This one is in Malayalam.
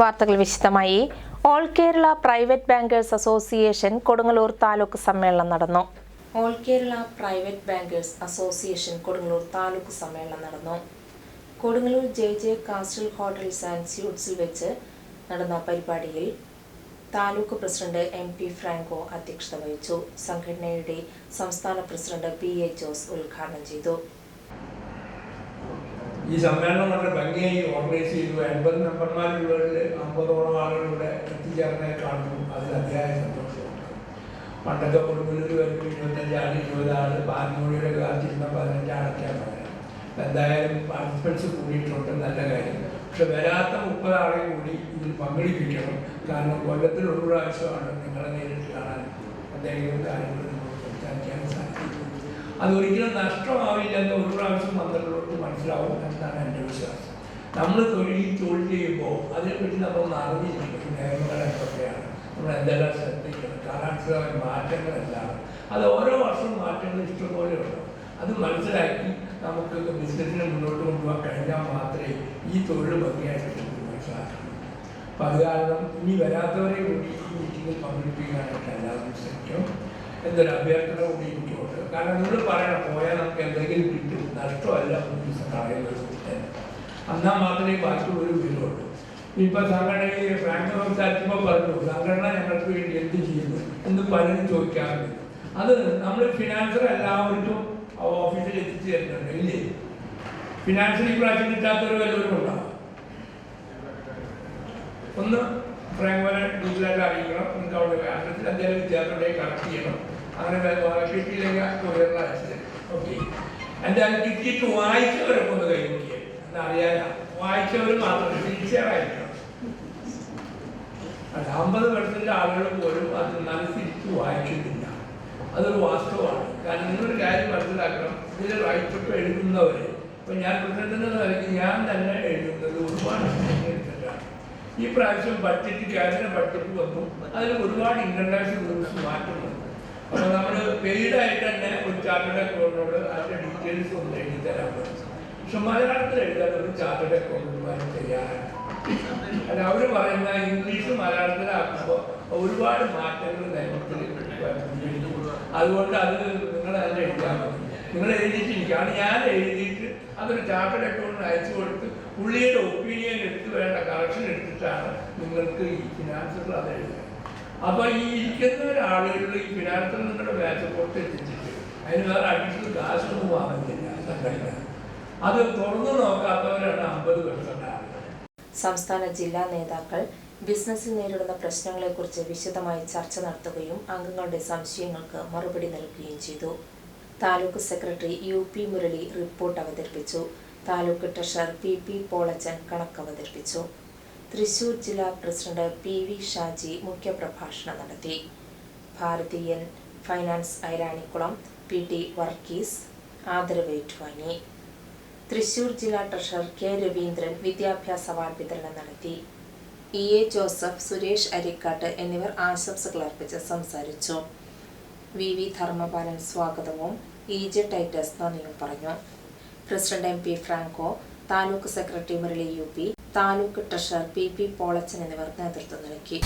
വാർത്തകൾ വിശദമായി. All Kerala private bankers association Kodungallur taluk സമ്മേളനം നടന്നു. All Kerala private bankers association Kodungallur taluk സമ്മേളനം നടന്നു. Kodungallur J J Castle Hotels and സ്യൂട്ട്സിൽ വെച്ച് നടന്ന പരിപാടിയിൽ taluk president M P Franco അധ്യക്ഷത വഹിച്ചു. സംഘടനയുടെ സംസ്ഥാന പ്രസിഡന്റ് പി എ ജോസ് ഉദ്ഘാടനം ചെയ്തു. ഈ സമ്മേളനം വളരെ ഭംഗിയായി ഓർഗനൈസ് ചെയ്തു. എൺപത് മെമ്പർമാരുള്ളവരിൽ അമ്പതോളം ആളുകളുടെ എത്തിച്ചേർന്നതായി കാണുന്നു. അതിൽ അതിയായ സന്തോഷമുണ്ട്. പണ്ടൊക്കെ കൊടുങ്ങല്ലൂർ വരുമ്പോൾ ഇരുപത്തഞ്ചാൾ ഇരുപതാൾ പാലമൂടിയുടെ കാത്തിരുന്ന പതിനഞ്ചാളൊക്കെയാണ് പറയുന്നത് എന്തായാലും പാർട്ടിസിപ്പൻസ് കൂടിയിട്ടുണ്ട്. നല്ല കാര്യം. പക്ഷെ വരാത്ത മുപ്പത് ആളെ കൂടി ഇതിൽ പങ്കെടുപ്പിക്കണം. കാരണം കൊല്ലത്തിൽ ഒരു പ്രാവശ്യമാണ് നിങ്ങളെ നേരിട്ട് കാണാൻ എന്തെങ്കിലും കാര്യങ്ങൾ സംസാരിക്കാൻ സാധിക്കുന്നത്. അതൊരിക്കലും നഷ്ടമാവില്ല എന്ന് ഒരു പ്രാവശ്യം വന്നിട്ടുള്ളവർക്ക് മനസ്സിലാവും എന്നാണ് എന്റെ വിശ്വാസം. നമ്മൾ തൊഴിൽ തൊഴിൽ ചെയ്യുമ്പോൾ അതിനെപ്പറ്റി നമ്മൾ അറിഞ്ഞിരിക്കും നിയമങ്ങൾ എന്തൊക്കെയാണ്? നമ്മൾ എന്തെല്ലാം ശ്രദ്ധിക്കണം? കാലാവസ്ഥ മാറ്റങ്ങളെല്ലാം അത് ഓരോ വർഷവും മാറ്റങ്ങൾ ഇഷ്ടംപോലെ ഉണ്ട്. അത് മനസ്സിലാക്കി നമുക്ക് ബിസിനസ്സിനെ മുന്നോട്ട് കൊണ്ടുപോകാൻ കഴിഞ്ഞാൽ മാത്രമേ ഈ തൊഴിൽ ഭംഗിയായിട്ട് മനസ്സിലാക്കണം അപ്പം അത് കാരണം ഇനി വരാത്തവരെ കൂടി ഈ മീറ്റിങ്ങിൽ പങ്കെടുപ്പിക്കാനായിട്ട് എല്ലാവരും ശ്രമിക്കും എന്നൊരു അഭ്യർത്ഥന കൂടി എനിക്കുണ്ട് കാരണം നിങ്ങൾ പറയണം പോയാൽ നമുക്ക് എന്തെങ്കിലും കിട്ടും. നഷ്ടമല്ല പോലീസ് കളയുന്നത് എന്ന്. എന്നാൽ മാത്രമേ ബാക്കിയുള്ളൊരു വീടുള്ളൂ. ഇപ്പൊ സംഘടനയിൽ ഫ്രാങ്ക് സംസാരിച്ചപ്പോൾ പറഞ്ഞു സംഘടന ഞങ്ങൾക്ക് വേണ്ടി എന്ത് ചെയ്യുന്നു? എന്ന് പലരും ചോദിക്കാറുണ്ട്. അത് നമ്മൾ ഫിനാൻസർ എല്ലാവർക്കും ഓഫീസിൽ എത്തിച്ചു തരുന്നുണ്ട് ഇല്ലേ? ഫിനാൻഷ്യൽ ഇപ്രാവശ്യം കിട്ടാത്തവർ വല്ലവരും ഉണ്ടാവും ഒന്ന് ഫ്രാങ്ക്വനെ ഡീറ്റെയിലായിട്ട് അറിയിക്കണം. നിങ്ങൾക്ക് അവിടെ അഡ്രസ്സിൽ എന്തെങ്കിലും വിദ്യാർത്ഥികളെ കണക്ട് ചെയ്യണം. അങ്ങനെ കിട്ടിയില്ലെങ്കിൽ അയച്ചു തരും. ഓക്കെ എന്തായാലും കിട്ടിയിട്ട് വായിച്ചവരൊക്കെ ഒന്ന് കൈവയ്ക്കുക എന്താ അറിയാനാ. വായിച്ചവർ മാത്രം തിരിച്ചറിയിക്കണം അമ്പത് പെർസെന്റ് ആളുകൾ പോലും അത് മനസ്സിരിച്ച് വായിക്കുന്നില്ല അതൊരു വാസ്തവമാണ്. കാരണം നിങ്ങളൊരു കാര്യം മനസ്സിലാക്കണം. ഇതിൽ റൈറ്റൊക്കെ എഴുതുന്നവര്. ഇപ്പം ഞാൻ പ്രസിഡന്റ് ഞാൻ തന്നെ ഈ പ്രാവശ്യം ബഡ്ജറ്റ് കേന്ദ്ര ബഡ്ജറ്റ് വന്നു. അതിൽ ഒരുപാട് ഇന്റർനാഷണൽ റൂൾസ് മാറ്റം വന്നു. അപ്പൊ നമ്മൾ പെയ്ഡായിട്ട് തന്നെ ഒരു ചാർട്ടേഡ് അക്കൗണ്ടിനോട് അതിന്റെ ഡീറ്റെയിൽസ് ഒന്ന് എഴുതി തരാൻ പറ്റും പക്ഷെ മലയാളത്തിൽ എഴുതാൻ ഒരു ചാർട്ടേഡ് അക്കൗണ്ടന്മാർ തയ്യാറാണ്. അല്ല അവർ പറയുന്ന ഇംഗ്ലീഷ് മലയാളത്തിലാക്കുമ്പോൾ ഒരുപാട് മാറ്റങ്ങൾ നിയമത്തിൽ അതുകൊണ്ട് അത് നിങ്ങൾ അതിൽ എഴുതാൻ മതി നിങ്ങൾ എഴുതിയിട്ടിരിക്കുകയാണ് ഞാൻ എഴുതിയിട്ട് അതൊരു ചാർട്ടേഡ് അക്കൗണ്ടിന് അയച്ചു കൊടുത്ത് പുള്ളിയുടെ ഒപ്പീനിയൻ എടുത്തിട്ടാണ് നിങ്ങൾക്ക് ഈ ഫിനാൻസുകൾ അത് എഴുതുക അപ്പൊ ഈ ഇരിക്കുന്ന ഒരാളുകളിൽ ഈ ഫിനാൻസിൽ നിങ്ങളുടെ മേച്ചപ്പോട്ട് എത്തിച്ചിട്ട് അതിന് വേറെ അഡീഷണൽ കാശൊന്നും വാങ്ങുന്നില്ല സംഘടന അത് തുറന്നു നോക്കാത്തവരാണ് അമ്പത് പെർസെന്റ് ആളുകൾ. സംസ്ഥാന ജില്ലാ നേതാക്കൾ ബിസിനസ്സിൽ നേരിടുന്ന പ്രശ്നങ്ങളെക്കുറിച്ച് വിശദമായി ചർച്ച നടത്തുകയും അംഗങ്ങളുടെ സംശയങ്ങൾക്ക് മറുപടി നൽകുകയും ചെയ്തു. Taluk secretary U P Murali report അവതരിപ്പിച്ചു. Taluk treasurer P P Polachan കണക്ക് അവതരിപ്പിച്ചു തൃശൂർ ജില്ലാ പ്രസിഡന്റ് പി വി ഷാജി മുഖ്യപ്രഭാഷണം നടത്തി. Bharatiyan finance Airanikkulam P T Varkees ആദരവേറ്റുവാങ്ങി. Thrissur ജില്ലാ ട്രഷറർ കെ രവീന്ദ്രൻ വിദ്യാഭ്യാസ അവാർഡ് വിതരണം നടത്തി. ഇ എ ജോസഫ് സുരേഷ് അരിക്കാട്ട് എന്നിവർ ആശംസകൾ അർപ്പിച്ച് സംസാരിച്ചു. വി വി ധർമ്മപാലൻ സ്വാഗതവും ഇ ജെ ടൈറ്റസ് നന്ദിയും പറഞ്ഞു. President M P Franco taluk secretary Murali U P taluk treasurer P P Polachan എന്നിവർ നേതൃത്വം നൽകി.